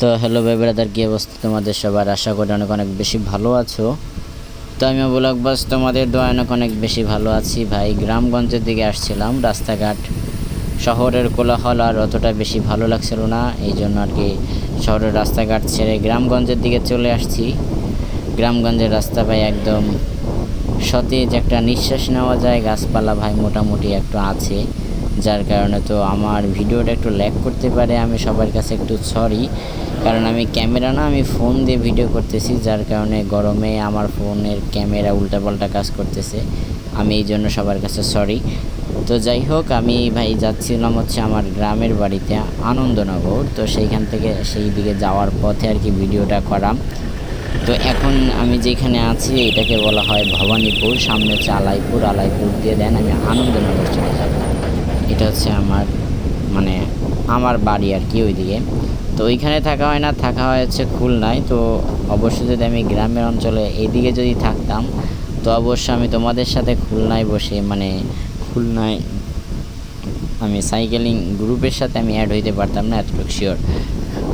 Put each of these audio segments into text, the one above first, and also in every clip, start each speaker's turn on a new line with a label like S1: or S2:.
S1: তো হ্যালো ভাই ব্রাদার কী অবস্থা তোমাদের সবার? আশা করি অনেক অনেক বেশি ভালো আছো। তো আমি ব্লগ বাস তোমাদের দোয়া অনেক অনেক বেশি ভালো আছি ভাই। গ্রামগঞ্জের দিকে আসছিলাম, রাস্তাঘাট, শহরের কোলাহল আর অতটা বেশি ভালো লাগছিল না। এই জন্য আর কি শহরের রাস্তাঘাট ছেড়ে গ্রামগঞ্জের দিকে চলে আসছি। গ্রামগঞ্জের রাস্তা ভাই একদম সতেজ একটা নিঃশ্বাস নেওয়া যায়। গাছপালা ভাই মোটামুটি একটু আছে। যার কারণে তো আমার ভিডিওটা একটু ল্যাক করতে পারে, আমি সবার কাছে একটু সরি কারণ আমি ক্যামেরা না, আমি ফোন দিয়ে ভিডিও করতেছি, যার কারণে গরমে আমার ফোনের ক্যামেরা উল্টাপাল্টা কাজ করতেছে। আমি এই জন্য সবার কাছে সরি তো যাই হোক, আমি ভাই যাচ্ছিলাম হচ্ছে আমার গ্রামের বাড়িতে, আনন্দনগর। তো সেইখান থেকে সেই দিকে যাওয়ার পথে আর কি ভিডিওটা করাম। তো এখন আমি যেখানে আছি, এটাকে বলা হয় ভবানীপুর, সামনে হচ্ছে আলাইপুর। আলাইপুর দিয়ে দেন আমি আনন্দনগর চলে যাব। এটা হচ্ছে আমার মানে আমার বাড়ি আর কি ওইদিকে। তো ওইখানে থাকা হয় না, থাকা হয় হচ্ছে খুলনায়। তো অবশ্যই যদি আমি গ্রামের অঞ্চলে এইদিকে যদি থাকতাম, তো অবশ্যই আমি তোমাদের সাথে খুলনায় বসে মানে খুলনায় আমি সাইকেলিং গ্রুপের সাথে আমি অ্যাড হইতে পারতাম না, এতটুকু শিওর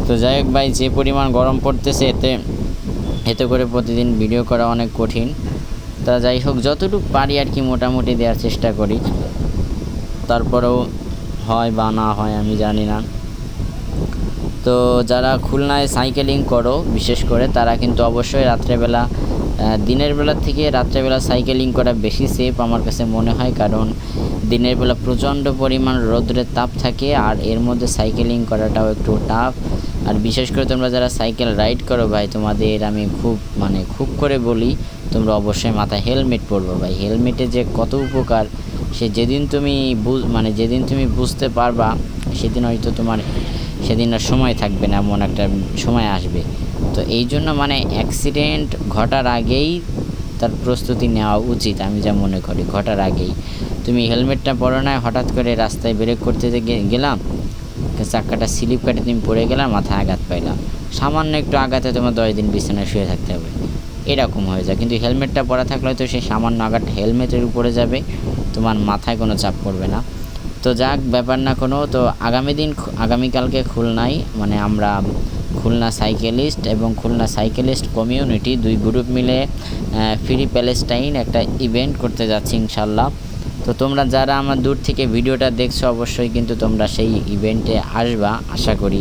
S1: তো যাই হোক ভাই, যে পরিমাণ গরম পড়তেছে, এতে এতে করে প্রতিদিন ভিডিও করা অনেক কঠিন। তা যাই হোক, যতটুকু পারি আর কি মোটামুটি দেওয়ার চেষ্টা করি। তারপরেও হয় বা না হয় আমি জানি না। তো যারা খুলনায় সাইকেলিং করো, বিশেষ করে, তারা কিন্তু অবশ্যই রাত্রেবেলা দিনের বেলা থেকে রাত্রেবেলা সাইকেলিং করা বেশি সেফ আমার কাছে মনে হয়, কারণ দিনের বেলা প্রচণ্ড পরিমাণ রৌদ্রের তাপ থাকে আর এর মধ্যে সাইকেলিং করাটাও একটু টাফ আর বিশেষ করে তোমরা যারা সাইকেল রাইড করো ভাই, তোমাদের আমি খুব মানে খুব করে বলি, তোমরা অবশ্যই মাথায় হেলমেট পরবো ভাই। হেলমেটে যে কত উপকার সে যেদিন তুমি মানে যেদিন তুমি বুঝতে পারবা, সেদিন হয়তো তোমার, সেদিন আর সময় থাকবে না, এমন একটা সময় আসবে। তো এই জন্য মানে অ্যাক্সিডেন্ট ঘটার আগেই তার প্রস্তুতি নেওয়া উচিত, আমি যা মনে করি, ঘটার আগেই। তুমি হেলমেটটা পরো না হঠাৎ করে রাস্তায় ব্রেক করতে গেলাম, চাক্কাটা স্লিপ কাটে তুমি পড়ে গেলাম মাথায় আঘাত পাইলাম সামান্য একটু আঘাতে তোমার দশ দিন বিছানায় শুয়ে থাকতে হবে। এরকম হয়ে যায়, কিন্তু হেলমেটটা পরা থাকলে তো সেই সামান্য আঘাত হেলমেটের উপরে যাবে। তোমার মাথায় কোনো চাপ পড়বে না। তো যাক, ব্যাপার না কোনো, তো আগামী দিন আগামীকালকে খুলনায় মানে আমরা খুলনা সাইকেলিস্ট এবং খুলনা সাইকেলিস্ট কমিউনিটি দুই গ্রুপ মিলে ফ্রি প্যালেস্টাইন একটা ইভেন্ট করতে যাচ্ছি ইনশাল্লাহ। তো তোমরা যারা আমার দূর থেকে ভিডিওটা দেখছ, অবশ্যই কিন্তু তোমরা সেই ইভেন্টে আসবা, আশা করি।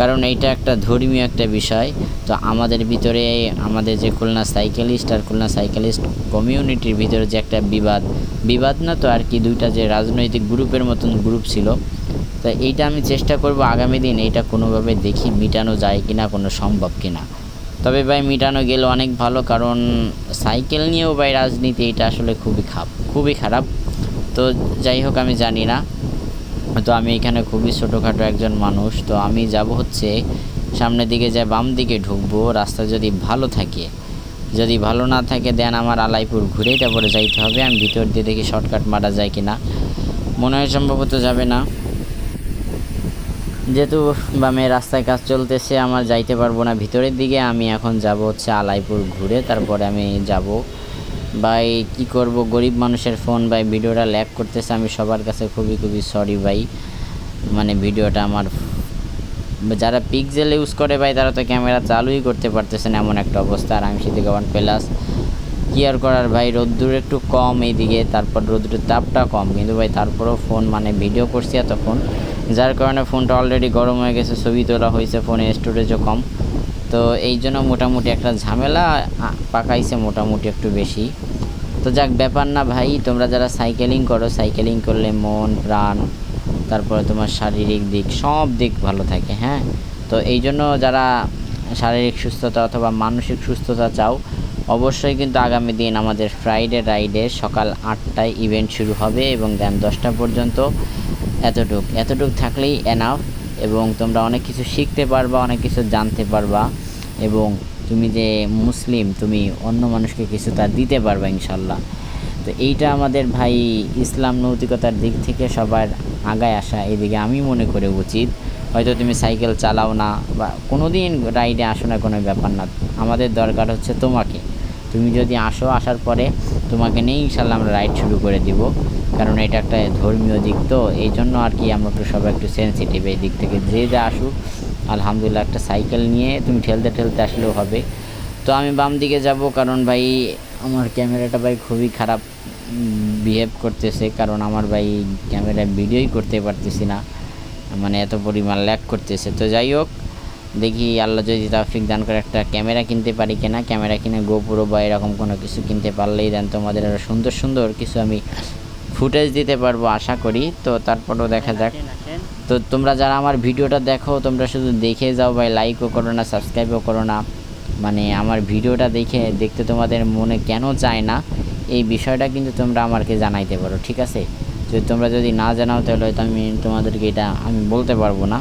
S1: কারণ এইটা একটা ধর্মীয় একটা বিষয়। তো আমাদের ভিতরে আমাদের যে খুলনা সাইকেলিস্ট আর খুলনা সাইকেলিস্ট কমিউনিটির ভিতরে যে একটা বিবাদ বিবাদ না তো আর কি দুইটা যে রাজনৈতিক গ্রুপের মতন গ্রুপ ছিল। তো এইটা আমি চেষ্টা করব আগামী দিন এইটা কোনোভাবে দেখি মিটানো যায় কি না কোনো সম্ভব কি না তবে ভাই, মিটানো গেলে অনেক ভালো কারণ সাইকেল নিয়েও ভাই রাজনীতি এটা আসলে খুবই খারাপ খুবই খারাপ। তো যাই হোক, আমি জানি না। তো আমি এখানে খুবই ছোটোখাটো একজন মানুষ, তো আমি যাব হচ্ছে সামনের দিকে যায় বাম দিকে ঢুকবো, রাস্তা যদি ভালো থাকে। যদি ভালো না থাকে, দেন আমার আলাইপুর ঘুরে তারপরে যাইতে হবে। আমি ভিতর দিয়ে দেখি শর্টকাট মারা যায় কিনা। মনে হয় সম্ভবত যাবে না। যেহেতু বামে রাস্তায় কাজ চলতেছে, আমার যাইতে পারব না ভিতরের দিকে। আমি এখন যাব হচ্ছে আলাইপুর ঘুরে, তারপরে আমি যাব ভাই, কি করব? গরিব মানুষের ফোন ভাই, ভিডিওটা ল্যাক করতেছে। আমি সবার কাছে খুবই খুবই সরি ভাই। মানে ভিডিওটা আমার যারা পিকজেল ইউজ করে ভাই, তারা তো ক্যামেরা চালুই করতে পারতেছে না, এমন একটা অবস্থা। আর আমি সেদিকে ওয়ান প্লাস কি আর করার ভাই? রোদ্দুর একটু কম এইদিকে, তারপর রোদ্দুরের তাপটা কম। কিন্তু ভাই, তারপরেও ফোন মানে ভিডিও করছি এতক্ষণ। যার কারণে ফোনটা অলরেডি গরম হয়ে গেছে, ছবি তোলা হয়েছে ফোনে স্টোরেজও কম। তো এই জন্য মোটামুটি একটা ঝামেলা পাকাইছে মোটামুটি একটু বেশি। তো যাক, ব্যাপার না ভাই, তোমরা যারা সাইকেলিং করো সাইকেলিং করলে মন, প্রাণ, তারপরে তোমার শারীরিক দিক, সব দিক ভালো থাকে হ্যাঁ? তো এই জন্য যারা শারীরিক সুস্থতা অথবা মানসিক সুস্থতা চাও, অবশ্যই কিন্তু আগামী দিন আমাদের ফ্রাইডে রাইডে সকাল আটটায় ইভেন্ট শুরু হবে এবং দেন দশটা পর্যন্ত এতটুক। এতটুক থাকলেই এনাফ এবং তোমরা অনেক কিছু শিখতে পারবা, অনেক কিছু জানতে পারবা এবং তুমি যে মুসলিম, তুমি অন্য মানুষকে কিছু তা দিতে পারবা ইনশাল্লাহ তো এইটা আমাদের ভাই ইসলাম নৈতিকতার দিক থেকে সবার আগায় আসা এদিকে আমি মনে করে উচিত। হয়তো তুমি সাইকেল চালাও না বা কোনো দিন রাইডে আসো না কোনো ব্যাপার না। আমাদের দরকার হচ্ছে তোমাকে। তুমি যদি আসো, আসার পরে তোমাকে নিয়ে ইনশাল্লাহ আমরা রাইড শুরু করে দিব। কারণ এটা একটা ধর্মীয় দিক তো, এই জন্য আর কি আমরা একটু সবাই একটু সেন্সিটিভ এই দিক থেকে। যে যা আসুক, আলহামদুলিল্লাহ একটা সাইকেল নিয়ে তুমি ঠেলতে ঠেলতে আসলেও হবে। তো আমি বাম দিকে যাব কারণ ভাই, আমার ক্যামেরাটা ভাই খুবই খারাপ বিহেভ করতেছে। কারণ আমার ভাই ক্যামেরায় ভিডিওই করতে পারতেছি না। মানে এত পরিমাণ ল্যাক করতেছে। তো যাই হোক দেখি আল্লাহ যদি তাফিক দান করে একটা ক্যামেরা কিনতে পারি কিনা। ক্যামেরা কিনে গোপুরো বা এরকম কোনো কিছু কিনতে পারলেই দেন। তোমাদের আরও সুন্দর সুন্দর কিছু আমি ফুটেজ দিতে পারব আশা করি। তো তারপরেও দেখা যাক। তো তোমরা যারা আমার ভিডিওটা দেখো, তোমরা শুধু দেখে যাও ভাই লাইকও করো না সাবস্ক্রাইবও করো না। মানে আমার ভিডিওটা দেখে দেখতে তোমাদের মনে কেন চায় না, এই বিষয়টা কিন্তু তোমরা আমাকে জানাইতে পারো, ঠিক আছে? যদি তোমরা যদি না জানাও তাহলে হয়তো আমি তোমাদেরকে এটা আমি বলতে পারব না।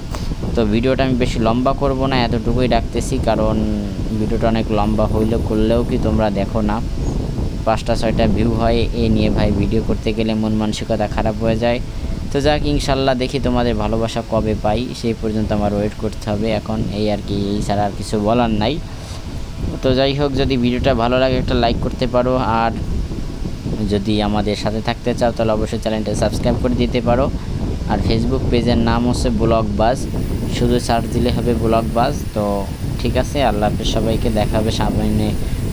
S1: তো ভিডিওটা আমি বেশি লম্বা করব না, এতটুকুই ডাকতেছি কারণ ভিডিওটা অনেক লম্বা হইলেও, করলেও কি তোমরা দেখো না। পাঁচটা, ছয়টা ভিউ হয়, এ নিয়ে ভাই ভিডিও করতে গেলে মন মানসিকতা খারাপ হয়ে যায়। তো যাক, ইনশাল্লাহ দেখি তোমাদের ভালোবাসা কবে পাই, সেই পর্যন্ত আমার ওয়েট করতে হবে। এখন এই আর কি, এই ছাড়া আর কিছু বলার নাই। তো যাই হোক, যদি ভিডিওটা ভালো লাগে একটা লাইক করতে পারো, আর যদি আমাদের সাথে থাকতে চাও, তাহলে অবশ্যই চ্যানেলটা সাবস্ক্রাইব করে দিতে পারো। আর ফেসবুক পেজের নাম হচ্ছে ব্লগ বাজ শুধু সার্চ দিলে হবে ব্লগ বাস তো ঠিক আছে, আল্লাহ হাফেজ সবাইকে দেখা হবে সামনে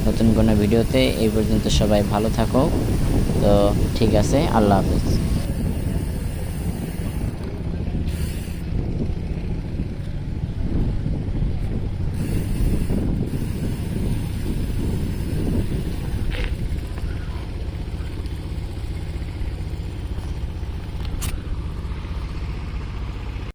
S1: নতুন কোনো ভিডিওতে। এই পর্যন্ত সবাই ভালো থাকো। তো ঠিক আছে, আল্লাহ হাফেজ।